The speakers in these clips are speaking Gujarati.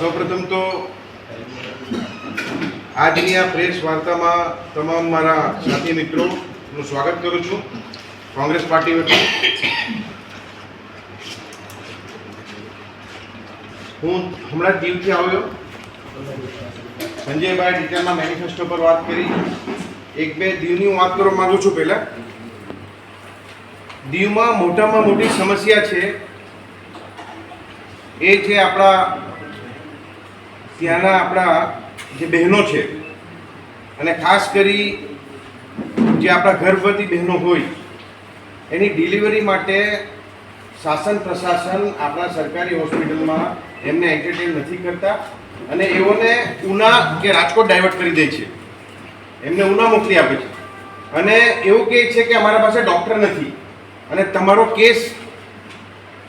સૌપ્રથમ તો આજની આ પ્રેસ વાર્તામાં તમામ મારા સાથી મિત્રોનું સ્વાગત કરું છું. કોંગ્રેસ પાર્ટી વતી. હું હમણાં દીવથી આવ્યો. સંજયભાઈ ટીચરના મેનિફેસ્ટો પર વાત કરી. એક બે દીવની હું વાત કરવા માંગુ છું પહેલાં. દીવમાં મોટામાં મોટી સમસ્યા છે. એ છે આપણા ત્યાંના આપણા જે બહેનો છે, અને ખાસ કરી જે આપણા ગર્ભવતી બહેનો હોય, એની ડિલિવરી માટે શાસન પ્રશાસન આપણા સરકારી હોસ્પિટલમાં એમને એન્ટરટેન નથી કરતા અને એઓને ઉના કે રાજકોટ ડાયવર્ટ કરી દે છે. એમને ઉના મોકલી આપે છે. અને એવું કહે છે કે અમારા પાસે ડૉક્ટર નથી. અને તમારો કેસ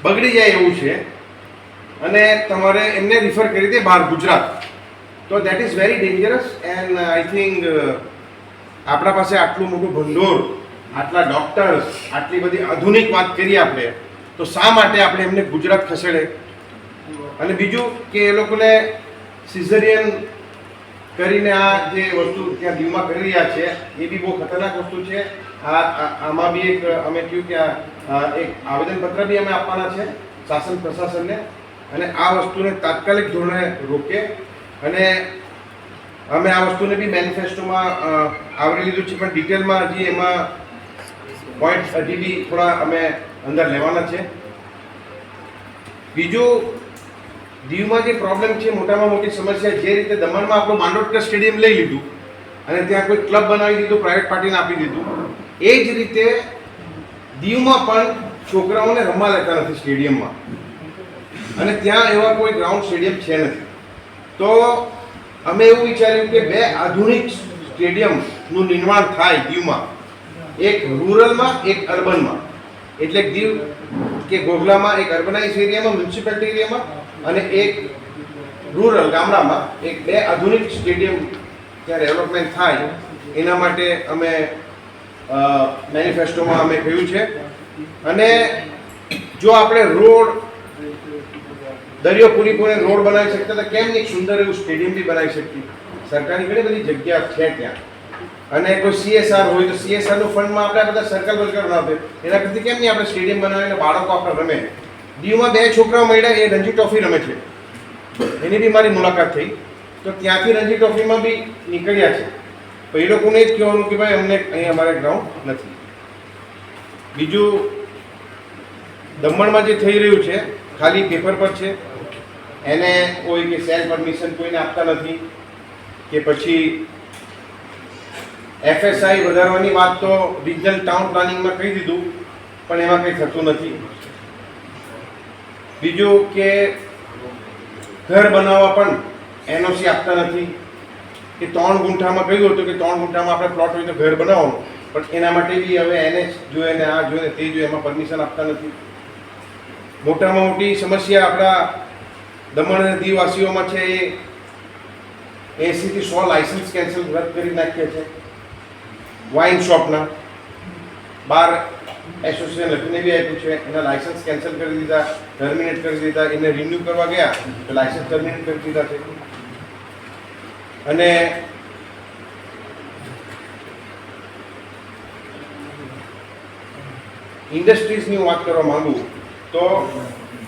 બગડી જાય એવું છે. અને તમારે એમને રિફર કરી દે બહાર ગુજરાત. તો that is very dangerous and I think આપણા પાસે આટલું મોટું ભંડોળ, આટલા ડૉક્ટર્સ આટલી બધી આધુનિક વાત કરીએ આપણે, તો શા માટે આપણે એમને ગુજરાત ખસેડે? અને બીજું કે એ લોકોને સિઝરિયન કરીને આ જે વસ્તુ ત્યાં દીવમાં કરી રહ્યા છે, એ બી બહુ ખતરનાક વસ્તુ છે. આ આમાં બી એક, અમે કહ્યું કે એક આવેદનપત્ર બી અમે આપવાના છે, શાસન પ્રશાસનને. અને આ વસ્તુને તાત્કાલિક ધોરણે રોકે અને અમે આ વસ્તુને બી મેનિફેસ્ટોમાં આવરી લીધું છે, પણ ડિટેલમાં હજી એમાં પોઈન્ટ હજી બી થોડા અમે અંદર લેવાના છે. બીજું, દીવમાં જે પ્રોબ્લેમ છે, મોટામાં મોટી સમસ્યા જે રીતે દમણમાં આપણું માંડોટકર સ્ટેડિયમ લઈ લીધું અને ત્યાં કોઈ ક્લબ બનાવી દીધું પ્રાઇવેટ પાર્ટીને આપી દીધું. એ જ રીતે દીવમાં પણ છોકરાઓને રમવા લેતા નથી સ્ટેડિયમમાં. અને ત્યાં એવા કોઈ ગ્રાઉન્ડ સ્ટેડિયમ છે નથી. તો અમે એવું વિચાર્યું કે બે આધુનિક સ્ટેડિયમનું નિર્માણ થાય દીવમાં. એક રૂરલમાં, એક અર્બનમાં. એટલે દીવ કે ગોગલામાં એક અર્બનાઇઝ એરિયામાં, મ્યુનિસિપાલિટી એરિયામાં અને એક રૂરલ ગામડામાં એક બે આધુનિક સ્ટેડિયમ ત્યાં ડેવલપમેન્ટ થાય. એના માટે અમે મેનિફેસ્ટોમાં અમે કહ્યું છે. અને જો આપણે રોડ દરિયો પૂરી પૂરે રોડ બનાવી શકતા તો કેમ નહીં સુંદર એવું સ્ટેડિયમ બી બનાવી શકતી સરકારની ઘણી બધી જગ્યા છે ત્યાં. અને કોઈ સીએસઆર હોય તો સીએસઆરનું ફંડમાં આપણે બધા સર્કલ વર્કર બનાવते એના કરતી કેમ નહીં આપણે સ્ટેડિયમ બનાવીને બાળકો આપણે રમે? દીવમાં બે છોકરાઓ મળ્યા, એ રણજી ટ્રોફી રમે છે. એની બી મારી મુલાકાત થઈ. તો ત્યાંથી રણજી ટ્રોફીમાં બી નીકળ્યા છે. તો એ લોકોને જ કહેવાનું કે ભાઈ, અમને અહીં અમારે ગ્રાઉન્ડ નથી. બીજું, દમણમાં જે થઈ રહ્યું છે, ખાલી પેપર પર છે. એને કોઈ કે સેલ પરમિશન કોઈને આપતા નથી કે પછી એફએસઆઈ વધારવાની વાત તો રિજનલ ટાઉન પ્લાનિંગમાં કહી દીધું, પણ એમાં કંઈ થતું નથી. બીજું કે ઘર બનાવવા પણ એનઓસી આપતા નથી. કે ત્રણ ગુંઠામાં કહ્યું હતું કે ત્રણ ગુંઠામાં આપણે પ્લોટ હોય તો ઘર બનાવવાનું. પણ એના માટે બી હવે એને જોઈએ ને આ જોઈએ તે જોઈએ, એમાં પરમિશન આપતા નથી. મોટામાં મોટી સમસ્યા આપણા દમણ અને દીવવાસીઓમાં છે એ એસીથી સો લાઇસન્સ કેન્સલ રદ કરી નાખ્યા છે. વાઇન શોપના બાર એસોસિએશન લખીને બી આપ્યું છે. એના લાઇસન્સ કેન્સલ કરી દીધા ટર્મિનેટ કરી દીધા, એને રિન્યુ કરવા ગયા, તો લાઇસન્સ ટર્મિનેટ કરી દીધા છે. અને ઇન્ડસ્ટ્રીઝની વાત કરવા માંગુ તો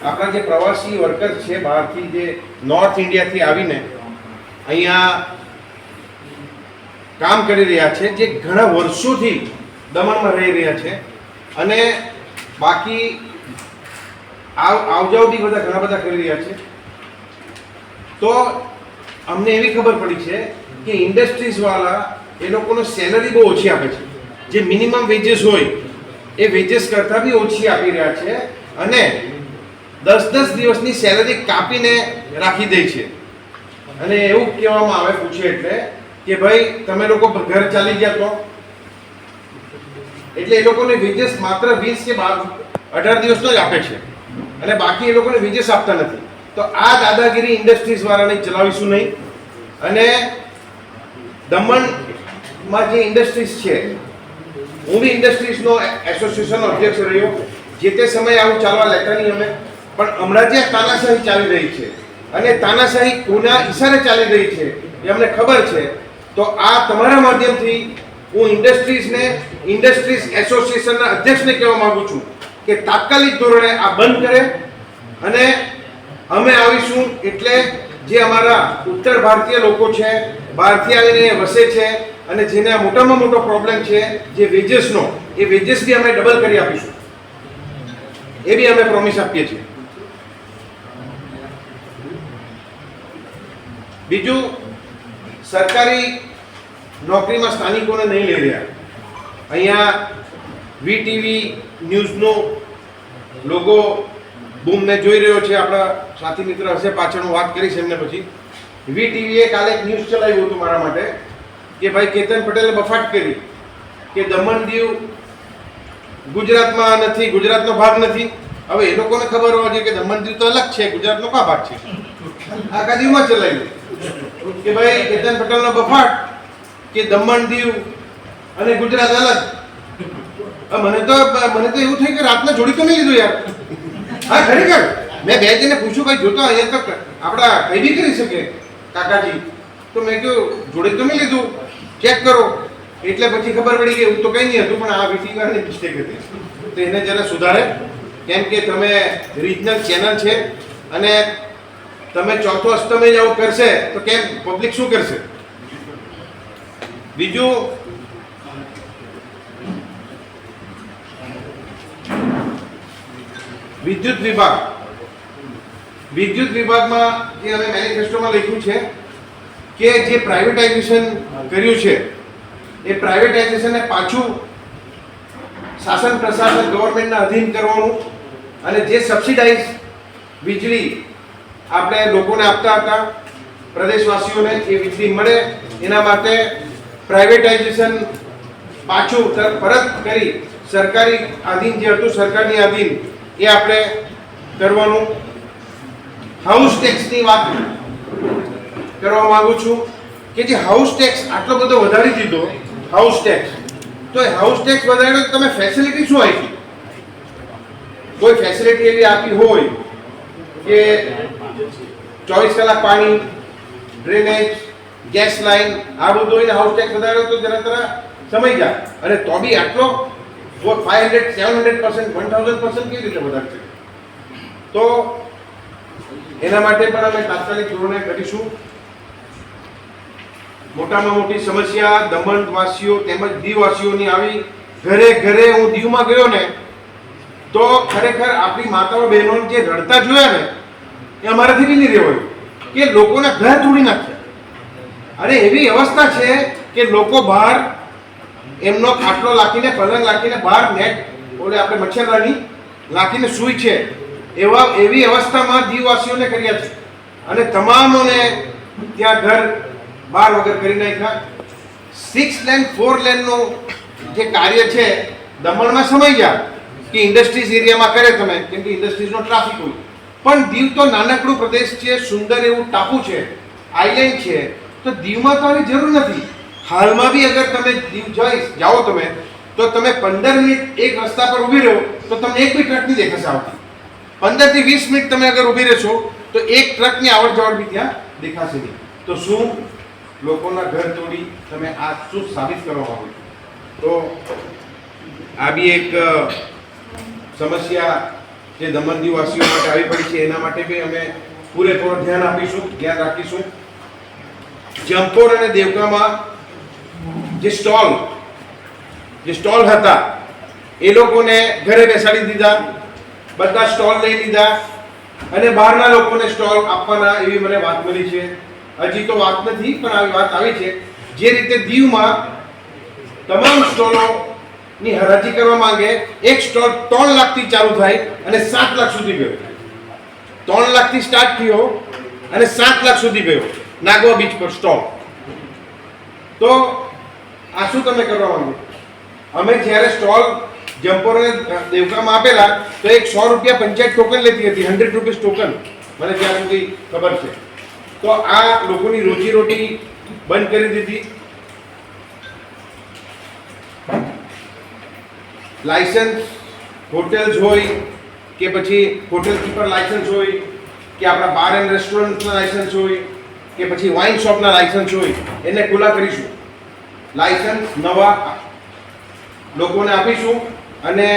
આપણા જે પ્રવાસી વર્કર છે બહારથી જે નોર્થ ઇન્ડિયાથી આવીને અહીંયા કામ કરી રહ્યા છે, જે ઘણા વર્ષોથી દમણમાં રહી રહ્યા છે અને બાકી આવ આવજાવ બી બધા ઘણા બધા કરી રહ્યા છે. તો અમને એવી ખબર પડી છે કે ઇન્ડસ્ટ્રીઝવાળા એ લોકોને સેલરી બહુ ઓછી આપે છે. જે મિનિમમ વેજીસ હોય એ વેજીસ કરતાં બી ઓછી આપી રહ્યા છે અને દસ દસ દિવસની સેલરી કાપીને રાખી દે છે. અને એવું કહેવામાં આવે, પૂછે એટલે, કે ભાઈ, તમે લોકો ઘર ચાલી ગયા તો? એટલે એ લોકોને વેજીસ માત્ર વીસ કે બાર, અઢાર દિવસનો જ આપે છે. અને બાકી એ લોકોને વેજીસ આપતા નથી. તો આ દાદાગીરી ઇન્ડસ્ટ્રીઝ વાળાને ચલાવીશું નહીં. અને દમણમાં જે ઇન્ડસ્ટ્રીઝ છે, હું બી ઇન્ડસ્ટ્રીઝનો એસોસિએશનનો અધ્યક્ષ રહ્યો. જે તે સમયે આવું ચાલવા લેતા નહીં અમે. પણ હમણાં જે તાનાશાહી ચાલી રહી છે અને તાનાશાહી કોના ઈશારે ચાલી રહી છે, એ અમને ખબર છે, તો આ તમારા માધ્યમથી હું ઇન્ડસ્ટ્રીઝને, ઇન્ડસ્ટ્રીઝ એસોસિએશનના અધ્યક્ષને કહેવા માંગુ છું કે તાત્કાલિક ધોરણે આ બંધ કરે અને અમે આવીશું એટલે જે અમારા ઉત્તર ભારતીય લોકો છે, બહારથી આવીને વસે છે અને જેને મોટામાં મોટો પ્રોબ્લેમ છે, જે વેજીસનો એ વેજીસ બી અમે ડબલ કરી આપીશું. એ બી અમે પ્રોમિસ આપીએ છીએ. બીજું, સરકારી નોકરીમાં સ્થાનિકોને નહીં લઈ રહ્યા. અહીંયા વીટીવી ન્યૂઝનો લોગો બૂમ મેં જોઈ રહ્યો છે, આપણા સાથી મિત્ર હશે પાછળ હું વાત કરીશ એમને પછી. વીટીવીએ કાલે એક ન્યૂઝ ચલાવ્યું હતું મારા માટે, કે ભાઈ કેતન પટેલે બફાટ કરી કે દમણ દીવ ગુજરાતમાં નથી, ગુજરાતનો ભાગ નથી. હવે એ લોકોને ખબર હોવા જોઈએ કે દમણ દીવ તો અલગ છે, ગુજરાતનો કા ભાગ છે? આખા દીવમાં ચલાવ્યું. કે ભાઈ કેતન પટેલનો બફાટ, કે દમણ દીવ અને ગુજરાત અલગ. મને તો મને તો એવું થયું કે રાતના જોડી તો નહીં લીધું યાર. હા, ખરેખર. મેં બે જઈને પૂછ્યું, ભાઈ, જોતો અહીંયા તો આપણા કઈ બી કરી શકે. કાકાજી, તો મેં કહ્યું જોડે તો નહીં લીધું. ચેક કરો. એટલે પછી ખબર પડી કે એવું તો કંઈ નહીં હતું, પણ આ વીટી વાળાની મિસ્ટેક હતી. તો એને જરા સુધારે. કેમ કે તમે રિજનલ ચેનલ છે અને તમે ચોથો અષ્ટમે જ આવું કરશે, તો કેમ? પબ્લિક શું કરશે? બીજું? વિદ્યુત વિભાગ. વિદ્યુત વિભાગમાં જે અમે મેનિફેસ્ટોમાં લખ્યું છે કે જે પ્રાઇવેટાઇઝેશન કર્યું છે, એ પ્રાઇવેટાઇઝેશનને પાછું શાસન પ્રશાસન ગવર્મેન્ટના અધીન કરવાનું અને જે સબસિડાઇઝ વીજળી આપણે લોકોને આપતા હતા, પ્રદેશવાસીઓને એ વીજળી મળે. એના માટે પ્રાઇવેટાઇઝેશન પાછું પરત કરી સરકારી આધીન જે હતું, સરકારની આધીન, એ આપણે કરવાનું. હાઉસ ટેક્સની વાત કરવા માંગુ છું કે જે હાઉસ ટેક્સ આટલો બધો વધારી દીધો હાઉસ ટેક્સ તો એ હાઉસ ટેક્સ વધાર્યો તમે ફેસિલિટી શું આપી? કોઈ ફેસિલિટી એવી આપી હોય કે ચોવીસ કલાક પાણી ડ્રેનેજ ગેસ લાઈન આ બધું એને હાઉસ ટેક્સ વધાર્યો તો જરા તરા સમય જાય અને તો બી આટલો five hundred seven hundred percent one thousand percent કેવી રીતે વધારશે તો એના માટે પણ અમે તાત્કાલિક ધોરણે કરીશું. મોટામાં મોટી સમસ્યા, દમણવાસીઓ તેમજ દીવવાસીઓની આવી. ઘરે ઘરે હું દીવમાં ગયો ને, તો ખરેખર આપણી માતાઓ બહેનો જે રડતા જોયા ને એ અમારાથી નહીં રહેવાયું કે લોકોના ઘર તોડી નાખ્યા અરે એવી અવસ્થા છે કે લોકો બહાર એમનો ખાટલો લાખીને, પલંગ લાખીને બહાર નેટ, ઓલે આપણે મચ્છરદાની લાખીને સૂઈ છે. એવા, એવી અવસ્થામાં દીવવાસીઓને કર્યા છે. અને તમામોને ત્યાં ઘર બાર વગર કરી નાખ્યા. સિક્સ લેન ફોર લેનનું જે કાર્ય છે, દમણમાં સમય ગયા. કે ઇન્ડસ્ટ્રીઝ એરિયામાં કરે તમે, કેમ કે ઇન્ડસ્ટ્રીઝનો ટ્રાફિક હોય. પણ દીવ તો નાનકડું પ્રદેશ છે, સુંદર એવું ટાપુ છે આઈલેન્ડ છે, તો દીવમાં તો આની જરૂર નથી. હાલમાં બી અગર તમે દીવ જઈ જાઓ તમે, તો તમે પંદર મિનિટ એક રસ્તા પર ઊભી રહો, તો તમને એક બી ટ્રક નહીં દેખાશે આવતી. પંદરથી વીસ મિનિટ તમે અગર ઊભી રહેશો, તો એક ટ્રકની આવડ જવડ બી ત્યાં દેખાશે નહીં. તો શું? લોકોના ઘર તોડી તમે આ શું સાબિત કરવા માગો છો? તો આ બી એક સમસ્યા જે દમણ નિવાસીઓ માટે આવી પડી છે, એના માટે બી અમે પૂરેપૂરો ધ્યાન આપીશું, ધ્યાન રાખીશું. જંપોર અને દેવકામાં જે સ્ટોલ જે સ્ટોલ હતા, એ લોકોને ઘરે બેસાડી દીધા, બધા સ્ટોલ લઈ લીધા અને બહારના લોકોને સ્ટોલ આપવાના એવી મને વાત મળી છે. હજી તો વાત નથી, પણ આવી વાત આવી છે. જે રીતે દીવમાં તમામ સ્ટોલોની હરાજી કરવા માંગે, એક સ્ટોલ ત્રણ લાખથી ચાલુ થાય અને સાત લાખ સુધી ગયો. ત્રણ લાખથી સ્ટાર્ટ થયો અને સાત લાખ સુધી ગયો. નાગવા બીચ પર સ્ટોલ તો આ શું તમે કરવા માંગો? અમે જ્યારે સ્ટોલ જમ્પોરને દેવકામાં આપેલા, તો એક સો રૂપિયા પંચાયત ટોકન લેતી હતી હંડ્રેડ રૂપીસ ટોકન મને ત્યાં સુધી ખબર છે. તો આ લોકોની રોજીરોટી બંધ કરી દીધી. લાયસન્સ હોટેલ્સ હોય કે પછી હોટેલ કીપર લાયસન્સ હોય કે આપણા બાર એન્ડ રેસ્ટોરન્ટના લાયસન્સ હોય કે પછી વાઇન શોપના લાયસન્સ હોય, એને ખુલ્લા કરીશું. લાયસન્સ નવા લોકોને આપીશું અને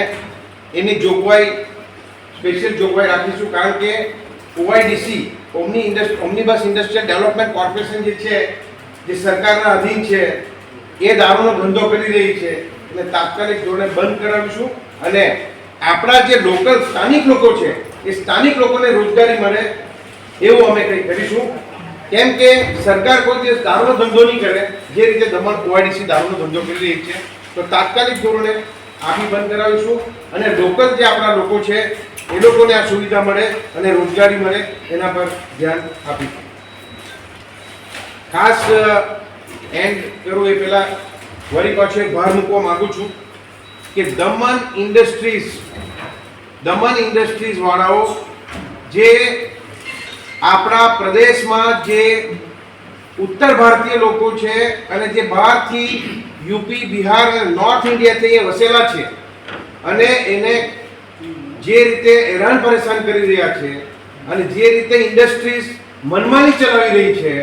એની જોગવાઈ સ્પેશિયલ જોગવાઈ રાખીશું કારણ કે OIDC, omni industry omnibus industrial development corporation જે છે, જે સરકારના અધીન છે, એ દારૂનો ધંધો કરી રહી છે. એને તાત્કાલિક ધોરણે બંધ કરાવીશું. અને આપણા જે લોકલ સ્થાનિક લોકો છે, એ સ્થાનિક લોકોને રોજગારી મળે એવું અમે કંઈ કરીશું. કેમ કે સરકાર કોઈ દિવસ દારૂનો ધંધો નહીં કરે. જે રીતે દમણ ઓઆઈડીસી દારૂનો ધંધો કરી રહી છે, તો તાત્કાલિક ધોરણે આપી બંધ કરાવીશું. અને લોકલ જે આપણા લોકો છે, એ લોકોને આ સુવિધા મળે અને રોજગારી મળે, એના પર ધ્યાન આપીશું. ખાસ એન્ડ કરું એ પહેલાં વળી પાછું ભાર મૂકવા માંગુ છું કે દમન ઇન્ડસ્ટ્રીઝ દમન ઇન્ડસ્ટ્રીઝ વાળાઓ જે આપણા પ્રદેશમાં જે ઉત્તર ભારતીય લોકો છે અને જે બહારથી યુપી, બિહાર અને નોર્થ ઇન્ડિયાથી અહીંયા વસેલા છે અને એને જે રીતે હેરાન પરેશાન કરી રહ્યા છે અને જે રીતે ઇન્ડસ્ટ્રીઝ મનમાની ચલાવી રહી છે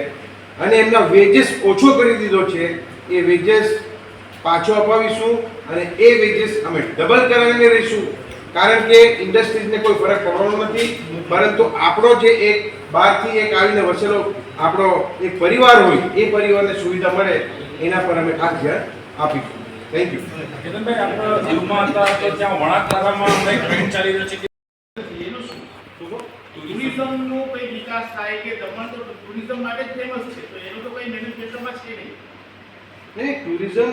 અને એમના વેજીસ ઓછો કરી દીધો છે, એ વેજીસ પાછો અપાવીશું અને એ વેજીસ અમે ડબલ કરાવીને રહીશું. કારણ કે ઇન્ડસ્ટ્રીઝને કોઈ ફરક પડવાનો નથી પરંતુ આપણો જે એક બહારથી એક આવીને વસેલો આપણો એક પરિવાર હોય એ પરિવારને સુવિધા મળે એના પર અમે ખાસ ધ્યાન આપીશું. થેન્ક યુ કેતનભાઈ આપણે દીવમાં હતા તો ત્યાં વણાકધારામાં હમણાં એક ટ્રેન્ડ ચાલી રહ્યો છે કે એનું ટુરિઝમનો કંઈ વિકાસ થાય કે દમણ તો ટુરિઝમ માટે જ ફેમસ છે તો એનું તો કંઈ મેન્યુફેક્ચરમાં છે નહીં. નહીં ટુરિઝમ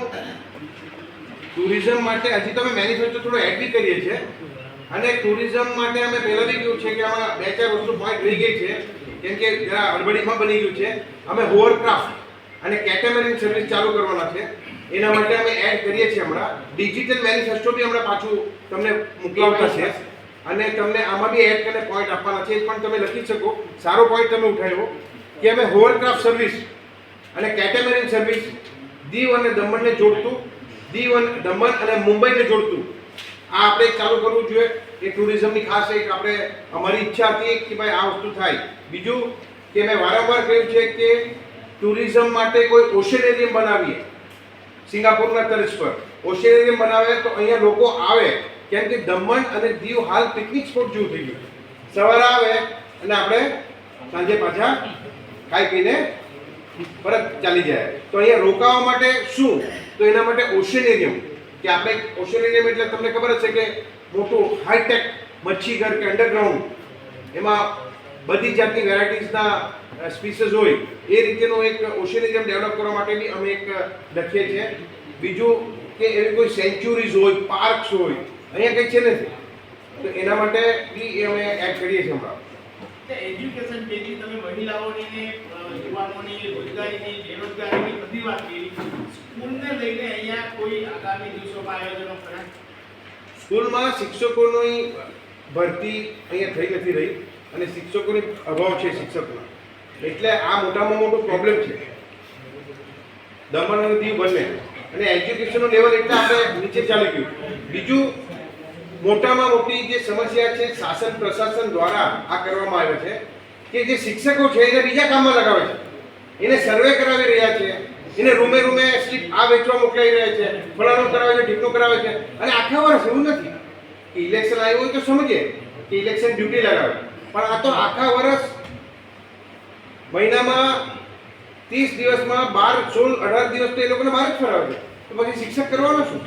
ટુરિઝમ માટે હજી તો અમે મેન્યુફેક્ચર થોડો એડ બી કરીએ છીએ. અને ટુરિઝમ માટે અમે પહેલા બી કહ્યું છે કે આમાં બે ચાર વસ્તુ પોઈન્ટ રહી ગઈ છે. કેમ કે જરા અડબડીમાં બની ગયું છે. અમે હોવરક્રાફ્ટ અને કેટેમરિંગ સર્વિસ ચાલુ કરવાના છે. એના માટે અમે એડ કરીએ છીએ હમણાં. ડિજિટલ મેનિફેસ્ટો બી હમણાં પાછું તમને મોકલાવતા છે. અને તમને આમાં બી એડ કરીને પોઈન્ટ આપવાના છે. એ પણ તમે લખી શકો. સારો પોઈન્ટ તમે ઉઠાવ્યો. કે અમે હોવરક્રાફ્ટ સર્વિસ અને કેટેમરિંગ સર્વિસ દીવ અને દમણને જોડતું, દીવ અને દમણ અને મુંબઈને જોડતું. આ આપણે ચાલુ કરવું જોઈએ. એ ટુરિઝમની ખાસ એક આપણે અમારી ઈચ્છા હતી કે ભાઈ આ વસ્તુ થાય. બીજું કે મેં વારંવાર કહ્યું છે કે ટુરિઝમ માટે કોઈ ઓશિયનેરિયમ બનાવીએ. સિંગાપુરના તર્જ પર. ઓશિયનેરિયમ બનાવે તો અહીંયા લોકો આવે. કેમ કે દમણ અને દીવ હાલ પિકનિક સ્પોટ જેવું થઈ ગયું. સવારે આવે અને આપણે સાંજે પાછા ખાઈ પીને પરત ચાલી જાય. તો અહીંયા રોકાવા માટે શું? તો એના માટે ઓશિયનેરિયમ કે આપણે ઓશિયનેરિયમ એટલે તમને ખબર જ છે કે મોટું હાઈટેક મચ્છીઘર કે અંડરગ્રાઉન્ડ એમાં બધી જાતની વેરાયટીઝના સ્પીસીસ હોય. એ રીતેનો એક ઓશિયનિઝમ ડેવલપ કરવા માટે બી અમે એક લખીએ છીએ. બીજું કે એવી કોઈ સેન્ચ્યુરીઝ હોય પાર્ક્સ હોય, અહીંયા કંઈ છે નથી. તો એના માટે બી અમે એડ કરીએ છીએ હમણાં. એજ્યુકેશન પેજી તમે મહિલાઓને યુવાનોની, રોજગારીની, બેરોજગારીની બધી વાત કરી. સ્કૂલને લઈને અહીંયા કોઈ આગામી દિવસોમાં આયોજનો ખરા સ્કૂલમાં શિક્ષકોની ભરતી અહીંયા થઈ નથી રહી અને શિક્ષકોની અભાવ છે શિક્ષકનો એટલે આ મોટામાં મોટો પ્રોબ્લેમ છે. દમણ અને દીવ બંને. અને એજ્યુકેશનનું લેવલ એટલે આપણે નીચે ચાલી ગયું. બીજું, મોટામાં મોટી જે સમસ્યા છે શાસન પ્રશાસન દ્વારા આ કરવામાં આવે છે. કે જે શિક્ષકો છે એને બીજા કામમાં લગાવે છે. એને સર્વે કરાવી રહ્યા છે. એને રૂમે રૂમે સ્લીપ આ વેચવા મોકલાવી રહ્યા છે. ફલાણું કરાવે છે ઢીકણું કરાવે છે. અને આખા વર્ષ એવું નથી. કે ઇલેક્શન આવ્યું હોય તો સમજે કે ઇલેક્શન ડ્યુટી લગાવે. પણ આ તો આખા વર્ષ મહિનામાં ત્રીસ દિવસમાં બાર, સોળ, અઢાર દિવસ તો એ લોકોને બહાર જ ફરાવે છે. તો પછી શિક્ષક કરવાનો શું?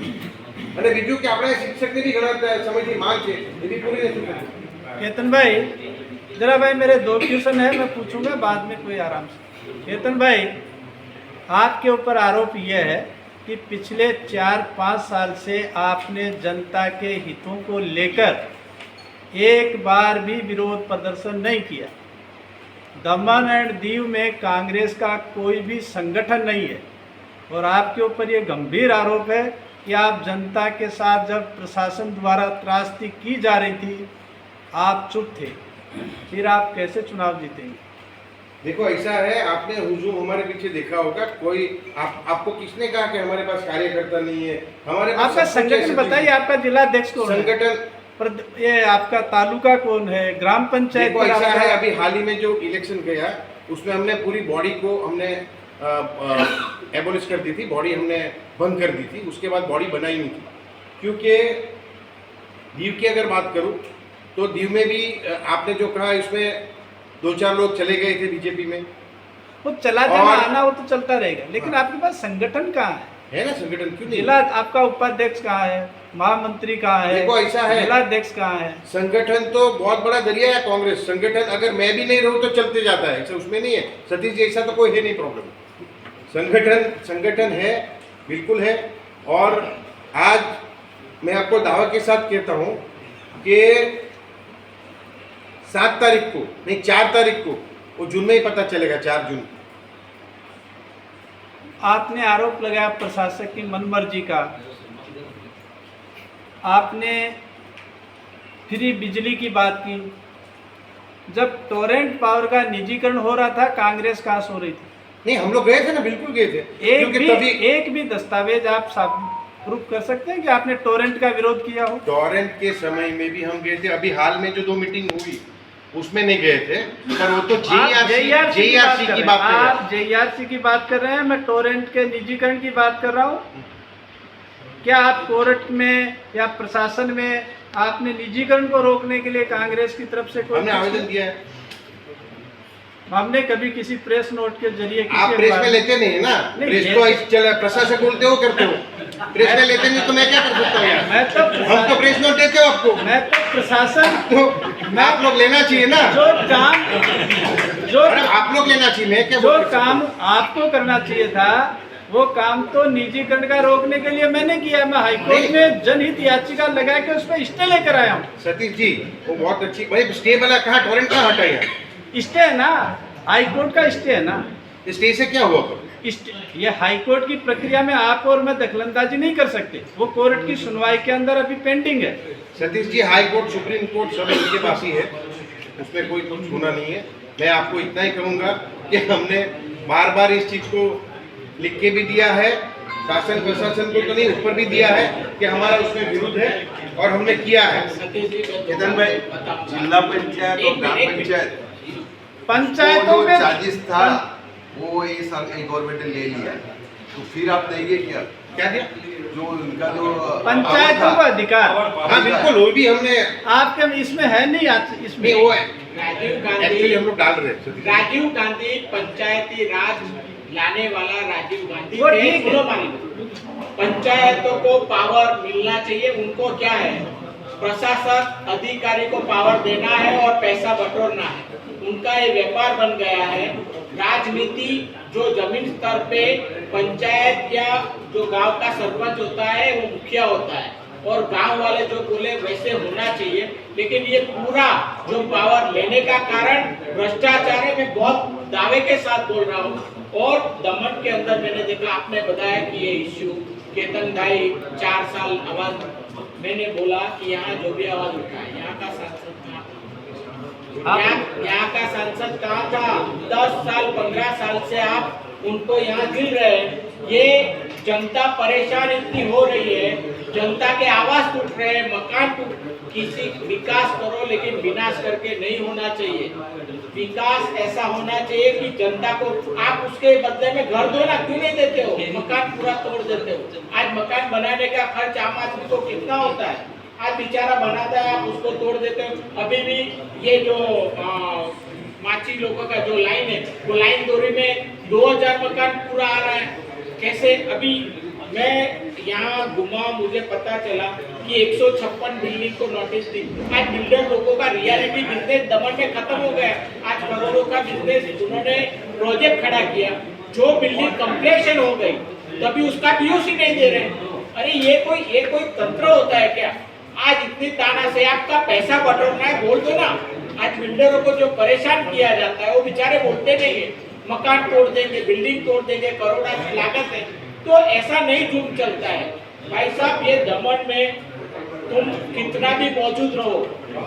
અને બીજું કે આપણે શિક્ષકની બી ઘણા સમયથી માંગ છે. એ બી પૂરી નથી થતી. કેતનભાઈ जरा भाई, मेरे दो क्वेश्चन है, मैं पूछूँगा, बाद में कोई आराम से। केतन भाई आपके ऊपर आरोप यह है कि पिछले चार पाँच साल से आपने जनता के हितों को लेकर एक बार भी विरोध प्रदर्शन नहीं किया। दमन एंड दीव में कांग्रेस का कोई भी संगठन नहीं है। और आपके ऊपर ये गंभीर आरोप है कि आप जनता के साथ जब प्रशासन द्वारा त्रासदी की जा रही थी, आप चुप थे। फिर आप कैसे चुनाव जीतेंगे? देखो ऐसा है आपने हुजूम हमारे पीछे देखा होगा कोई आप आपको किसने कहा कि हमारे पास कार्यकर्ता नहीं है? हमारे पास आपका संगठन बताइए आपका जिला अध्यक्ष कौन है? संगठन ये आपका तालुका कौन है? ग्राम पंचायत ऐसा है अभी हाल ही में जो इलेक्शन गया उसमें हमने पूरी बॉडी को हमने एबोलिश कर दी थी बॉडी हमने बंद कर दी थी उसके बाद बॉडी बनाई नहीं थी। क्योंकि दीव की अगर बात करूँ तो दीव में भी आपने जो कहा इसमें दो चार लोग चले गए थे बीजेपी में। वो चला जाना और- आना वो तो चलता रहेगा। लेकिन हाँ। आपके पास संगठन कहाँ है? है ना संगठन? क्यों नहीं? जिला आपका उपाध्यक्ष कहाँ है? महामंत्री कहाँ है? देखो, ऐसा है। जिलाध्यक्ष कहाँ है? संगठन तो बहुत बड़ा दरिया है कांग्रेस। संगठन अगर मैं भी नहीं रहूँ तो चलते जाता है। ऐसा उसमें नहीं है। सतीश जी ऐसा तो कोई है नहीं प्रॉब्लम संगठन संगठन है बिल्कुल है। और आज मैं आपको दावा के साथ कहता हूँ कि सात तारीख को नहीं चार तारीख को वो जून में ही पता चलेगा चार जून को। आपने आरोप लगाया प्रशासक की मनमर्जी का। आपने फ्री बिजली की बात की। जब टोरेंट पावर का निजीकरण हो रहा था कांग्रेस कहाँ सो रही थी। नहीं हम लोग गए थे ना बिल्कुल गए थे। एक भी तभी एक भी दस्तावेज़ आप प्रूफ कर सकते हैं कि आपने टोरेंट का विरोध किया हो? टोरेंट के समय में भी हम गए थे। अभी हाल में जो दो मीटिंग हुई उसमें नहीं गए थे। पर वो तो जेईआरसी की बात कर रहे हैं। आप जेईआरसी की बात कर रहे हैं मैं टोरेंट के निजीकरण की बात कर रहा हूँ। क्या आप कोर्ट में या प्रशासन में आपने निजीकरण को रोकने के लिए कांग्रेस की तरफ़ से कोई हमने आवेदन दिया है। हमने कभी किसी प्रेस नोट के ज़रिए आप प्रेस में लेते नहीं है ना। नहीं, प्रेस ऐसे चल प्रशासक बोलते हो करते हो। प्रेस में लेते नहीं तो मैं क्या कर सकता हूँ मैं तो हम तो प्रेस नोट देते हो आपको। मैं तो प्रशासन तो मैं आप लोग लेना चाहिए ना? जो काम जो आप लोग लेना चाहिए मैं क्या जो? काम आपको करना चाहिए था वो काम तो निजीकरण का रोकने के लिए मैंने किया मैं हाईकोर्ट में जनहित याचिका लगा के उस पर स्टे लेकर आया हूँ। सतीश जी वो बहुत अच्छी भाई स्टे वाला कहाँ टॉरेंट कहाँ हटा यार? स्टे है ना? हाईकोर्ट का स्टे है ना? स्टे से क्या हुआ? ये हाईकोर्ट की प्रक्रिया में आप और मैं दखलंदाजी नहीं कर सकते। वो कोर्ट की सुनवाई के अंदर अभी पेंडिंग है। Satish ji high court supreme court सब इनके पास ही है। उसमें कोई कुछ होना नहीं है। मैं आपको इतना ही कहूँगा कि हमने बार बार इस चीज़ को लिख के भी दिया है। शासन प्रशासन को तो नहीं उस पर भी दिया है कि हमारा उसमें विरोध है और हमने किया है। चेतन भाई जिला पंचायत और ग्राम पंचायत। पंचायतों में था वो ये साल एक गवर्नमेंट ने ले लिया। तो फिर आप देंगे क्या। क्या दिया जो उनका जो पंचायतों का अधिकार। हाँ बिल्कुल वो भी हमने आपके इसमें है नहीं आज इसमें। वो है। राजीव एक्चुअली हम गांधी लोग डाल रहे हैं। राजीव गांधी पंचायती राज लाने वाला राजीव गांधी। वो ठीक है। पंचायतों को पावर मिलना चाहिए उनको क्या है? प्रशासक अधिकारी को पावर देना है और पैसा बटोरना है। उनका ये व्यापार बन गया है। राजनीति जो ज़मीन स्तर पे पंचायत या जो गाँव का सरपंच होता है, वो मुखिया होता है। और गाँव वाले जो बोले, वैसे होना चाहिए। लेकिन ये पूरा जो पावर लेने का कारण भ्रष्टाचार है, मैं बहुत दावे के साथ बोल रहा हूँ। और दमन के अंदर मैंने देखा, आपने बताया कि ये इश्यू केतन भाई चार साल आवाज़, मैंने बोला कि यहाँ जो भी आवाज़ उठाए। यहाँ का सांसद कहाँ था? दस साल, पंद्रह साल से आप उनको यहाँ गिर रहे हैं। ये जनता परेशान इतनी हो रही है, जनता के आवाज़ टूट रहे हैं, मकान टूट, किसी विकास करो लेकिन विनाश करके नहीं होना चाहिए। विकास ऐसा होना चाहिए कि जनता को आप उसके बदले में घर दो ना, क्यों नहीं देते हो? मकान पूरा तोड़ देते हो। आज मकान बनाने का खर्च आम आदमी को कितना होता है? आज बेचारा बनाता है, आप उसको तोड़ देते हो। अभी भी ये जो माची लोगों का जो लाइन है, वो लाइन दोरी में 2000 मकान पूरा आ रहा है। कैसे? अभी मैं यहाँ घुमा, मुझे पता चला कि एक बिल्डिंग को नोटिस दी। आज बिल्डर लोगों का रियलिटी बिज़नेस दमन में खत्म हो गया आज करोड़ों का बिज़नेस उन्होंने प्रोजेक्ट खड़ा किया। जो बिल्डिंग कंप्लीशन हो गई, तभी उसका पीओसी नहीं दे रहे अरे, ये कोई ये कोई तंत्र होता है क्या? आज इतनी ताना से आपका पैसा बटोरना है, बोल दो ना। आज बिल्डरों को जो परेशान किया जाता है, वो बेचारे बोलते नहीं है। मकान तोड़ देंगे, बिल्डिंग तोड़ देंगे, करोड़ा की लागत है। तो ऐसा नहीं जुर्म चलता है। भाई साहब, ये दमन में तुम कितना भी मौजूद रहो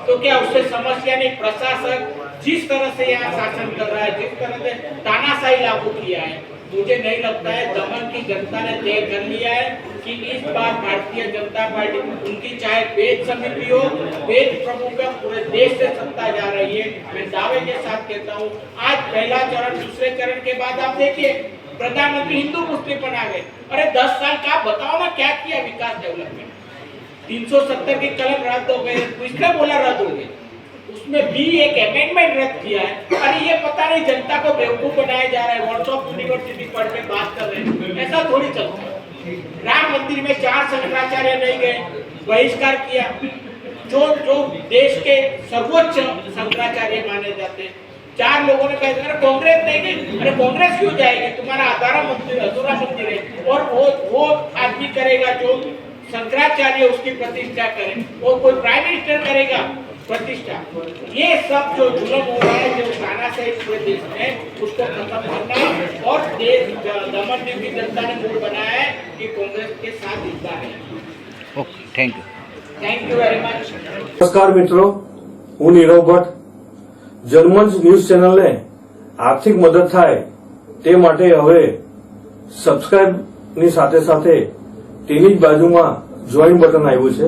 तो क्या उससे समस्या नहीं? प्रशासक जिस तरह से यहाँ शासन कर रहा है, जिस तरह से तानाशाही लागू किया है, मुझे नहीं लगता है दमन की जनता ने तय कर लिया है। कि इस बार भारतीय जनता पार्टी उनकी चाहे वेद समिति हो वेद प्रमुख पूरे देश से सत्ता जा रही है, मैं दावे के साथ कहता हूँ, आज पहला चरण दूसरे चरण के बाद आप देखिए, प्रधानमंत्री हिंदू मुस्लिम बना गए। अरे दस साल का बताओ ना क्या किया विकास डेवलपमेंट। 370 की कलम रद्द हो गए किसने बोला रद्द हो गए। उसमें भी एक अमेंडमेंट रद्द किया है। अरे ये पता नहीं जनता को बेवकूफ़ बनाया जा रहा है व्हाट्सऑप यूनिवर्सिटी के बात कर रहे हैं। ऐसा थोड़ी चलता राम मंदिर में चार शंकराचार्य नहीं गए, बहिष्कार किया। जो जो देश के सर्वोच्च शंकराचार्य माने जाते हैं। चार लोगों ने कहा, अरे कांग्रेस नहीं गई? अरे कांग्रेस क्यों जाएगी? तुम्हारा अधूरा मंदिर अधूरा मंदिर है। और वो वो आदमी करेगा जो शंकराचार्य उसकी प्रतिष्ठा करे। वो कोई प्राइम मिनिस्टर करेगा? प्रतिष्ठा ये सब जो जुलम हो रहा है जो तानाशाही पूरे देश में उसको खत्म करना है और देश दमन दीव की जनता ने मूड बनाया है कि कांग्रेस के साथ हिस्सा है okay thank you thank you very much નમસ્કાર મિત્રો હું નીરવ ભટ્ટ જર્મન્સ ન્યૂઝ ચેનલને આર્થિક મદદ થાય તે માટે હવે સબસ્ક્રાઇબની સાથે સાથે તેની જ બાજુમાં જોઈન બટન આવ્યું છે